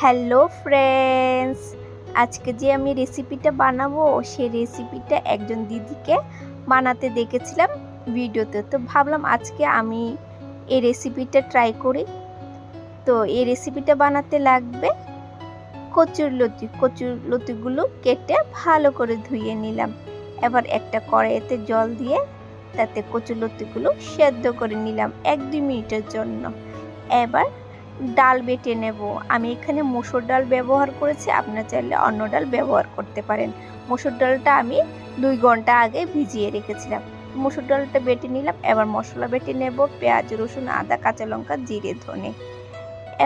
Hello friends আজকে যে আমি রেসিপিটা বানাবো, সেই রেসিপিটা একজন দিদিকে বানাতে দেখেছিলাম ভিডিওতে। তো ভাবলাম আজকে আমি এই রেসিপিটা ট্রাই করি। তো এই রেসিপিটা বানাতে লাগবে কচুর লতি। কচুর লতিগুলো কেটে ভালো করে ধুয়ে নিলাম। এবার একটা কড়াইতে জল দিয়ে তাতে কচুর লতিগুলো সেদ্ধ করে নিলাম এক দুই মিনিটের জন্য। এবার ডাল বেটে নেব। আমি এখানে মুসুর ডাল ব্যবহার করেছি, আপনারা চাইলে অন্য ডাল ব্যবহার করতে পারেন। মুসুর ডালটা আমি দুই ঘণ্টা আগে ভিজিয়ে রেখেছিলাম। মুসুর ডালটা বেটে নিলাম, এবার মশলা বেটে নেব, পেঁয়াজ, রসুন, আদা, কাঁচা লঙ্কা, জিরে, ধনে।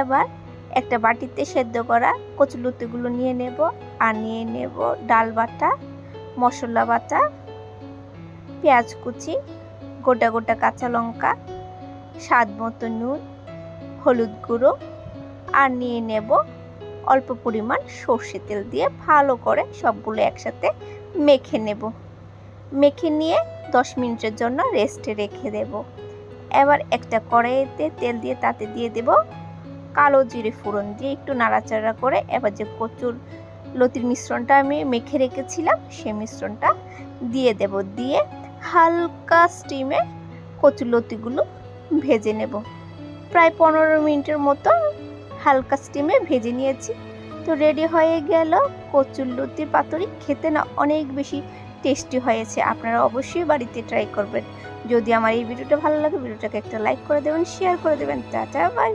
এবার একটা বাটিতে সেদ্ধ করা কচুলুতিগুলো নিয়ে নেব আর নিয়ে নেব ডাল বাটা, মশলা বাটা, পেঁয়াজ কুচি, গোটা গোটা কাঁচা লঙ্কা, স্বাদ মতো নুন হলুদ গুঁড়ো আর নিয়ে নেব অল্প পরিমাণ সর্ষে তেল দিয়ে ভালো করে সবগুলো একসাথে মেখে নেব। মেখে নিয়ে দশ মিনিটের জন্য রেস্টে রেখে দেব। এবার একটা কড়াইতে তেল দিয়ে তাতে দিয়ে দেব কালো জিরে ফোড়ন দিয়ে একটু নাড়াচাড়া করে এবার যে কচুর লতির মিশ্রণটা আমি মেখে রেখেছিলাম সেই মিশ্রণটা দিয়ে দেব। দিয়ে হালকা স্টিমে কচুর লতিগুলো ভেজে নেব। প্রায় পনেরো মিনিটের মতো হালকা স্টিমে ভেজে নিয়েছি। তো রেডি হয়ে গেল কচুর লতি পাতুরি। খেতে না অনেক বেশি টেস্টি হয়েছে। আপনারা অবশ্যই বাড়িতে ট্রাই করবেন। যদি আমার এই ভিডিওটা ভালো লাগে, ভিডিওটাকে একটা লাইক করে দেবেন শেয়ার করে দেবেন। Tata bye bye